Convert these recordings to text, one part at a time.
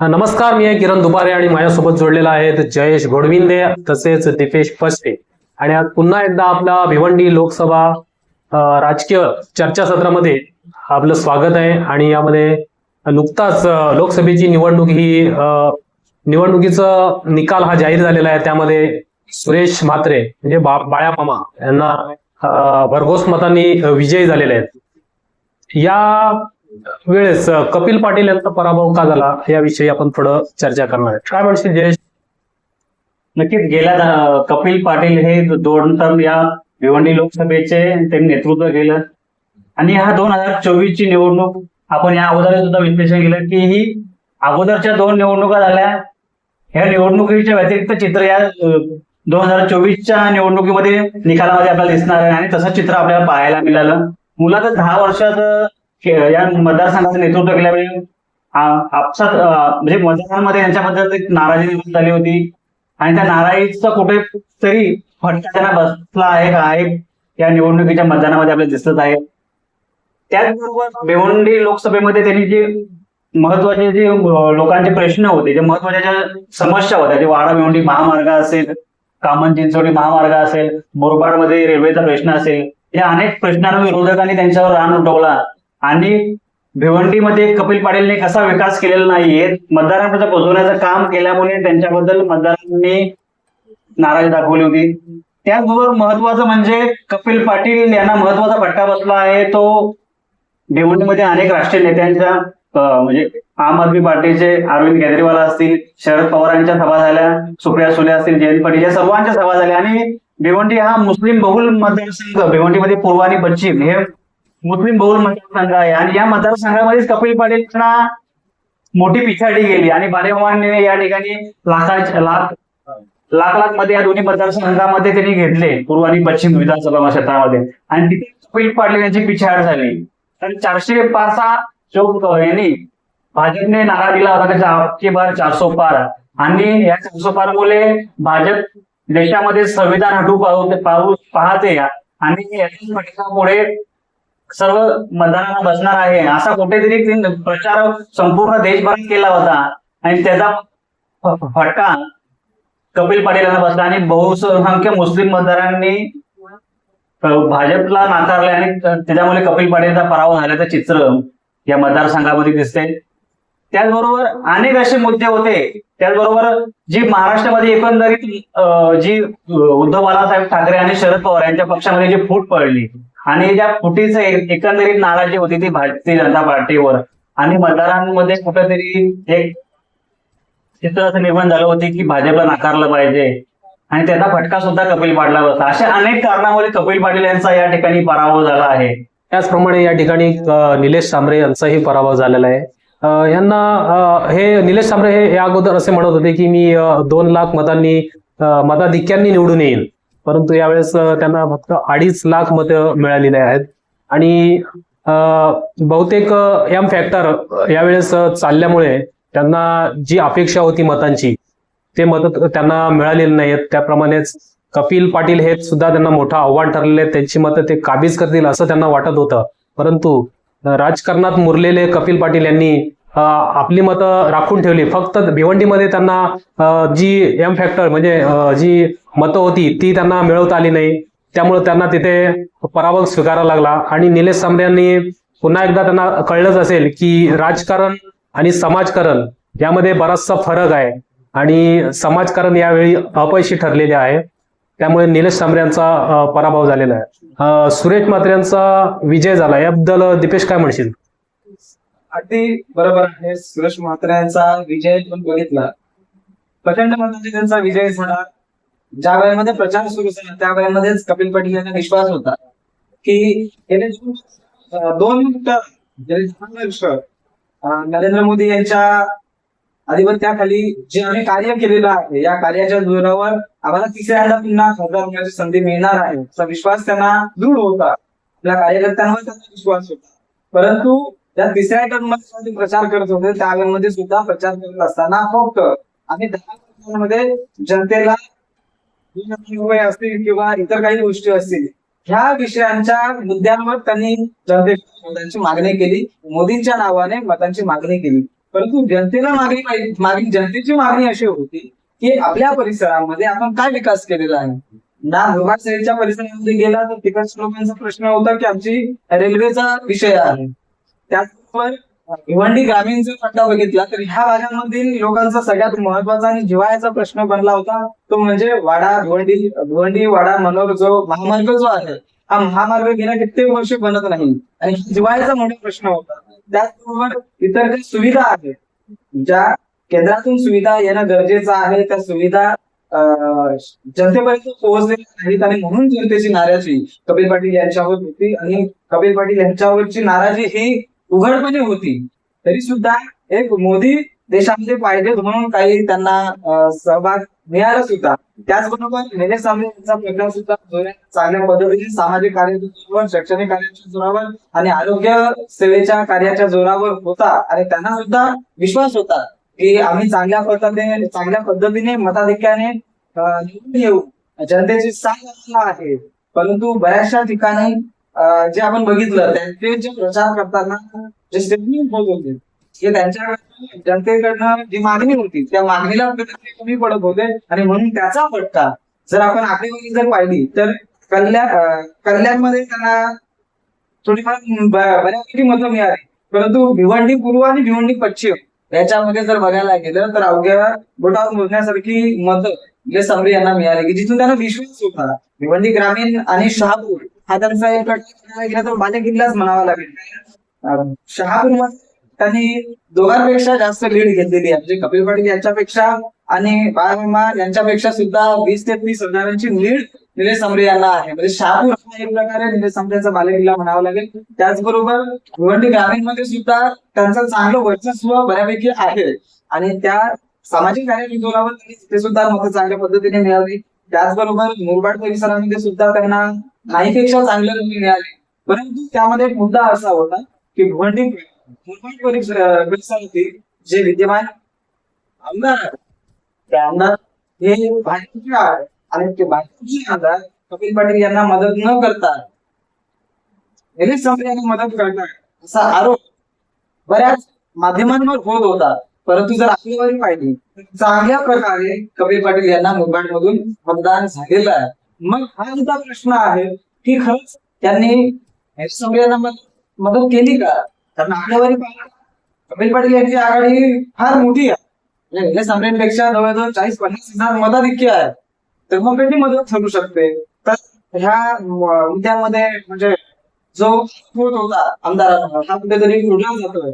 हा, नमस्कार मी आहे किरण दुपारे आणि माझ्यासोबत जोडलेला आहेत जयेश घोडविंदे तसेच दीपेश पस्टे आणि आज पुन्हा एकदा आपला भिवंडी लोकसभा राजकीय चर्चासत्रामध्ये आपलं स्वागत आहे आणि यामध्ये नुकताच लोकसभेची निवडणूक ही निवडणुकीचा निकाल हा जाहीर झालेला आहे. त्यामध्ये सुरेश म्हात्रे म्हणजे बा बाळ्या यांना भरघोस मतांनी विजयी झालेले आहेत. या वेळेस कपिल पाटील यांचा पराभव का झाला याविषयी आपण थोडं चर्चा करणार आहे. काय म्हणशील जयेश? नक्कीच गेल्या कपिल पाटील हे दोन टर्म या भिवंडी लोकसभेचे त्यांनी नेतृत्व केलं. आणि हा दोन हजार चोवीस ची निवडणूक आपण या अगोदर सुद्धा विश्लेषण केलं की ही अगोदरच्या दोन निवडणुका झाल्या. ह्या निवडणुकीच्या व्यतिरिक्त चित्र या दोन हजार चोवीसच्या निवडणुकीमध्ये निकालामध्ये आपल्याला दिसणार आहे आणि तसं चित्र आपल्याला पाहायला मिळालं. मुलातच दहा वर्षात या मतदारसंघाचं नेतृत्व केल्यामुळे आपसात म्हणजे मतदारांमध्ये यांच्याबद्दल एक नाराजी निर्माण झाली होती. आणि त्या नाराजीचा कुठे तरी फटका त्यांना बसला आहे का आहे या निवडणुकीच्या मतदानामध्ये आपल्याला दिसत आहे. त्याचबरोबर भिवंडी लोकसभेमध्ये त्यांनी जे महत्त्वाचे जे लोकांचे प्रश्न होते जे महत्त्वाच्या ज्या समस्या होत्या जे वाडा भिवंडी महामार्ग असेल कामन चिंचोडी महामार्ग असेल मुरबाडमध्ये रेल्वेचा प्रश्न असेल या अनेक प्रश्नांना विरोधकांनी त्यांच्यावर रान उठवला. आणि भिवंडीमध्ये कपिल पाटीलने कसा विकास केलेला नाहीये मतदारांपर्यंत पोहोचवण्याचं काम केल्यामुळे त्यांच्याबद्दल मतदारांनी नाराजी दाखवली होती. त्याचबरोबर महत्वाचं म्हणजे कपिल पाटील यांना महत्त्वाचा फटका बसला आहे. तो भिवंडीमध्ये अनेक राष्ट्रीय नेत्यांच्या म्हणजे आम आदमी पार्टीचे अरविंद केजरीवाल असतील शरद पवारांच्या सभा झाल्या सुप्रिया सुले असतील जयंत पाटील या सर्वांच्या सभा झाल्या. आणि भिवंडी हा मुस्लिम बहुल मतदारसंघ भिवंडीमध्ये पूर्व आणि पश्चिम हे मुस्लिम बहुल मतदारसंघ आहे. आणि या मतदारसंघामध्येच कपिल पाटीलना मोठी पिछाडी गेली. आणि बालेमाने या ठिकाणी लाखाच्या लाख लाख लाखमध्ये या दोन्ही मतदारसंघामध्ये त्यांनी घेतले. पूर्व आणि पश्चिम विधानसभा क्षेत्रामध्ये. आणि तिथे कपिल पाटील यांची पिछाड झाली. तर चारशे पारचा जो यांनी भाजपने नारा दिला होता. त्याच्या आपके बार चारसो पार. आणि या चारसो पार मुळे भाजप देशामध्ये संविधान हटू पाहू पाहू पाहते. आणि याच्या फटकामुळे सर्व मतदारांना बसणार आहे. असा कुठेतरी प्रचार संपूर्ण देशभरात केला होता. आणि त्याचा फटका कपिल पाटील यांना बसला आणि बहुसंख्य मुस्लिम मतदारांनी भाजपला नाकारले आणि त्याच्यामुळे कपिल पाटीलचा पराभव झाल्याचं चित्र या मतदारसंघामध्ये दिसते त्याचबरोबर अनेक असे मुद्दे होते. त्याचबरोबर जी महाराष्ट्रामध्ये एकंदरीत जी उद्धव बाळासाहेब ठाकरे आणि शरद पवार यांच्या पक्षामध्ये जी फूट पडली आणि ज्या फुटीचं एकंदरीत नाराजी होती ती भारतीय जनता पार्टीवर. आणि मतदारांमध्ये कुठेतरी एक चित्र असं निर्माण झालं होते की भाजपला नाकारलं पाहिजे. आणि त्याचा फटका सुद्धा कपिल पाटला होता. अशा अनेक कारणामुळे कपिल पाटील यांचा या ठिकाणी पराभव झाला आहे. त्याचप्रमाणे या ठिकाणी निलेश सांबरे यांचाही पराभव झालेला आहे. यांना हे निलेश सांबरे हे या अगोदर असे म्हणत होते की मी दोन लाख मतांनी मताधिक्यांनी निवडून येईल परंतु यावेळेस त्यांना फक्त अडीच लाख मतं मिळालेली आहेत. आणि अ, बहुतेक एम फॅक्टर यावेळेस चालल्यामुळे त्यांना जी अपेक्षा होती मतांची ते मत त्यांना मिळालेली नाहीत त्याप्रमाणेच कपिल पाटील हे सुद्धा त्यांना मोठं आव्हान ठरलेले त्यांची मतं ते काबीज करतील असं त्यांना वाटत होतं. परंतु राजकारणात मुरलेले कपिल पाटील यांनी आपली मतं राखून ठेवली. फक्त भिवंडीमध्ये त्यांना जी एम फॅक्टर म्हणजे जी मतं होती ती त्यांना मिळवता आली नाही. त्यामुळे त्यांना तिथे पराभव स्वीकारावा लागला. आणि निलेश सांबरे यांनी पुन्हा एकदा त्यांना कळलंच असेल की राजकारण आणि समाजकारण यामध्ये बराचसा फरक आहे. आणि समाजकारण यावेळी अपयशी ठरलेले आहे. त्यामुळे निलेश सांबरे यांचा पराभव झालेला आहे. सुरेश म्हात्रे यांचा विजय झाला. याबद्दल दीपेश काय म्हणशील? अगदी बरोबर आहे. सुरेश म्हात्रे यांचा विजय पण बघितला. प्रचंड मतांनी त्यांचा विजय झाला. ज्या वेळेमध्ये प्रचार सुरू झाला त्या वेळेमध्येच कपिल पाटील यांना विश्वास होता की गेले दोन वर्ष नरेंद्र मोदी यांच्या अधिपत्याखाली जे आम्ही कार्य केलेलं आहे या कार्याच्या जोरावर आम्हाला तिसऱ्यांदा पुन्हा खासदार होण्याची संधी मिळणार आहे असा विश्वास त्यांना दृढ होता. आपल्या कार्यकर्त्यांवर त्यांचा विश्वास होता. परंतु त्या तिसऱ्या टर्ममध्ये प्रचार करत होते त्यावेळेमध्ये सुद्धा प्रचार करत असताना फक्त आणि दहा वर्षांमध्ये जनतेला असतील किंवा इतर काही गोष्टी असतील ह्या विषयांच्या मुद्द्यांवर त्यांनी जनतेची मागणी केली. मोदींच्या नावाने मतांची मागणी केली. परंतु जनतेला मागणी मागणी जनतेची मागणी अशी होती की आपल्या परिसरामध्ये आपण काय विकास केलेला आहे? ना मुरबाड साईडच्या परिसरामध्ये गेला तर तिकडच्या लोकांचा प्रश्न होता की आमची रेल्वेचा विषय आहे. त्याचबरोबर भिवंडी ग्रामीण जर पट्टा बघितला तर ह्या भागामधील लोकांचा सगळ्यात महत्त्वाचा आणि जिवायचा प्रश्न बनला होता तो म्हणजे वाडा भिवंडी भिवंडी वाडा मनोर जो महामार्ग जो आहे हा महामार्ग गेल्या कित्येक वर्ष बनत नाही. आणि जिवायचा मोठा प्रश्न होता. त्याचबरोबर इतर काही सुविधा आहेत ज्या केंद्रातून सुविधा येणं गरजेचं आहे त्या सुविधा जनतेपर्यंत पोहोचलेल्या नाहीत आणि म्हणून जनतेची नाराजी कपिल पाटील यांच्यावर होती. आणि कपिल पाटील यांच्यावरची नाराजी ही उघडपणे म्हणजे होती. तरी सुद्धा एक मोदी देशामध्ये पाहिजेत म्हणून काही त्यांना सहभाग मिळाला सुद्धा. त्याचबरोबर निलेश सांबळे यांचा प्रकार सुद्धा चांगल्या पद्धतीने सामाजिक कार्याच्या जोरावर शैक्षणिक कार्याच्या जोरावर आणि आरोग्य सेवेच्या कार्याच्या जोरावर होता आणि त्यांना सुद्धा विश्वास होता की आम्ही चांगल्या पद्धतीने चांगल्या पद्धतीने मताधिक्याने निवडून येऊ. जनतेची साथ आहे. परंतु बऱ्याचशा ठिकाणी जे आपण बघितलं त्यांचे जे प्रचार करताना जे स्टेटमेंट होत होते हे त्यांच्याकडनं जनतेकडनं जी मागणी होती त्या मागणीला कमी पडत होते. आणि म्हणून त्याचा फटका जर आपण आकडेवारी जर पाहिली तर कल्याण कल्याणमध्ये त्यांना थोडीफार बऱ्यापैकी मतं मिळाली. परंतु भिवंडी पूर्व आणि भिवंडी पश्चिम याच्यामध्ये जर बघायला गेलं तर अवघ्या बोटावर मोजण्यासारखी मतं निलेश यांना मिळाली की जिथून त्यांना विश्वास होता. भिवंडी ग्रामीण आणि शहापूर हा त्यांचा एक गट गेला तर म्हणावा लागेल. शहापूर त्यांनी दोघांपेक्षा जास्त लीड घेतलेली आहे. म्हणजे कपिल पाटील यांच्यापेक्षा आणि बाळमामा यांच्यापेक्षा सुद्धा वीस ते तीस हजारांची लीड निलेश समरे यांना आहे. म्हणजे शहापूर हा एक प्रकारे निलेश समरेचा बालेकिल्ला म्हणावा लागेल. त्याचबरोबर भिवंडी ग्रामीणमध्ये सुद्धा त्यांचं चांगलं वर्चस्व बऱ्यापैकी आहे. आणि त्या सामाजिक कार्य जोरावर ते सुद्धा मतं चांगल्या पद्धतीने मिळाली. त्याचबरोबर मुरबाड परिसरामध्ये सुद्धा त्यांना नाहीपेक्षा चांगले मतं मिळाले. परंतु त्यामध्ये एक मुद्दा असा होता की भिवंडी मुरबाड परिसर- जे विद्यमान आमदार त्यांना हे भाजपचे आणि ते भाजपचे आमदार कपिल पाटील यांना मदत न करता निलेश सांबरे यांना मदत करतात असा आरोप बऱ्याच माध्यमांवर होत होता. परंतु जर आकडेवारी पाहिली तर चांगल्या प्रकारे कपिल पाटील यांना मुंबईमधून मधून मतदान झालेलं आहे. मग हा सुद्धा प्रश्न आहे की खरंच त्यांनी निलेश मदत केली का? कारण आकडेवारी कपिल पाटील यांची आघाडी फार मोठी आहे. म्हणजे निलेश जवळजवळ चाळीस पन्नास हजार मताधिक्य आहे. तर मग कधी मदत ठरू शकते. तर ह्या मुद्द्यामध्ये म्हणजे जो होत होता आमदारांना हा कुठेतरी उडला जातोय.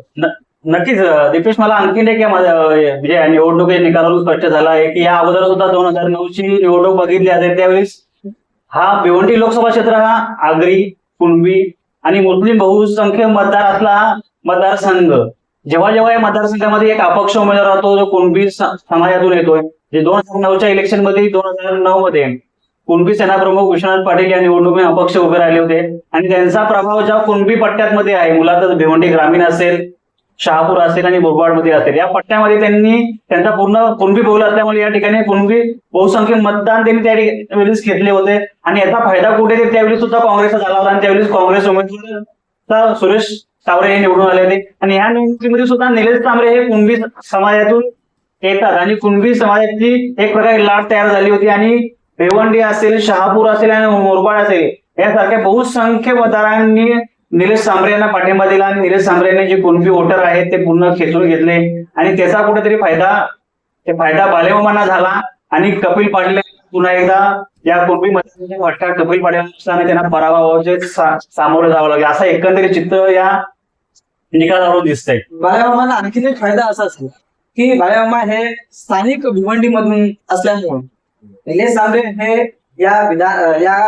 नक्कीच दीपेश मला आणखीन एक म्हणजे निवडणुकीच्या निकालावरून स्पष्ट झाला आहे की या अगोदर सुद्धा दोन हजार नऊ ची निवडणूक बघितली आहे त्यावेळेस हा भिवंडी लोकसभा क्षेत्र हा आगरी कुणबी आणि मुस्लिम बहुसंख्य मतदार असला हा मतदारसंघ. जेव्हा जेव्हा या मतदारसंघामध्ये एक अपक्ष उमेदवार राहतो जो कुणबी समाजातून येतोय. जे दोन हजार नऊच्या इलेक्शनमध्ये दोन हजार नऊ मध्ये कुणबी सेना प्रमुख विश्वनाथ पाटील या निवडणुकीत अपक्ष उभे राहिले होते. आणि त्यांचा प्रभाव ज्या कुणबी पट्ट्यात मध्ये आहे मुलातच भिवंडी ग्रामीण असेल शहापूर असेल आणि बोरबाडमध्ये असेल. या पट्ट्यामध्ये त्यांनी त्यांचा पूर्ण कुणबी बहुल असल्यामुळे या ठिकाणी कुणबी बहुसंख्य मतदान त्यांनी त्या वेळेस घेतले होते. आणि याचा फायदा कुठे ते त्यावेळी सुद्धा काँग्रेसचा झाला होता आणि त्यावेळेस काँग्रेस उमेदवार सुरेश तावरे हे निवडून आले होते. आणि या निवडणुकीमध्ये सुद्धा निलेश तांबरे हे कुणबी समाजातून येतात. आणि कुणबी समाजाची एक प्रकारे लाट तयार झाली होती. आणि भिवंडी असेल शहापूर असेल आणि मोरबाड असेल यासारख्या बहुसंख्य मतदारांनी निलेश सांबरे यांना पाठिंबा दिला आणि निलेश सांबरे यांनी जे कुणबी वोटर आहेत ते पूर्ण खेचून घेतले. आणि त्याचा कुठेतरी फायदा ते फायदा बालेमामांना झाला आणि कपिल पाटील पुन्हा एकदा या कुणबी मतदार कपिल पाटील त्यांना पराभवाचे सामोरे सामोरं जावं लागले. असं एकंदरीत चित्र या निकालावरून दिसतंय. बाळामामाला आणखीन एक फायदा असा झाला की बाळामामा हे स्थानिक भिवंडी मधून असल्यामुळे निलेश सांबरे हे या विधान या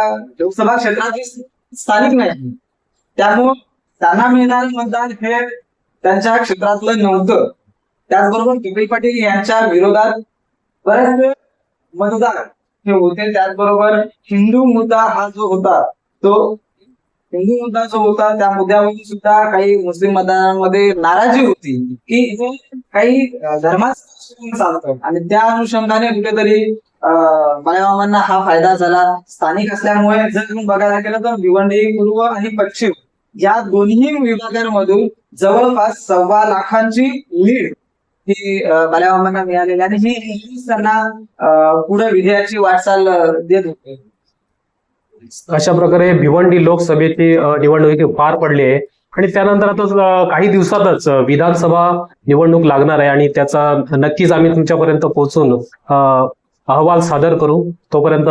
लोकसभा क्षेत्रातील स्थानिक नाही त्यामुळं त्यांना मिळणारे मतदान हे त्यांच्या क्षेत्रातलं नव्हतं. त्याचबरोबर कपिल पाटील यांच्या विरोधात बरेचसे मतदार हे होते. त्याचबरोबर हिंदू मुद्दा हा जो होता तो हिंदू मुद्दा जो होता त्या मुद्द्यावर सुद्धा काही मुस्लिम मतदारांमध्ये नाराजी होती की काही अं, चालतं. आणि त्या अनुषंगाने कुठेतरी अं, हा फायदा झाला. स्थानिक असल्यामुळे जर तुम्ही बघायला गेलं तर भिवंडी पूर्व आणि पश्चिम या दोन्ही विभागांमधून जवळपास सव्वा लाखांची लीड ही अं, बाल्यामामांना मिळालेली आणि ही त्यांना पुढे विजयाची वाटचाल देत होते. अशा प्रकारे भिवंडी लोकसभेची निवडणूक पार पडली आहे. आणि त्यानंतर आता काही दिवसातच विधानसभा निवडणूक लागणार आहे आणि त्याचा नक्कीच आम्ही तुमच्यापर्यंत पोहोचून अ, अहवाल सादर करू. तोपर्यंत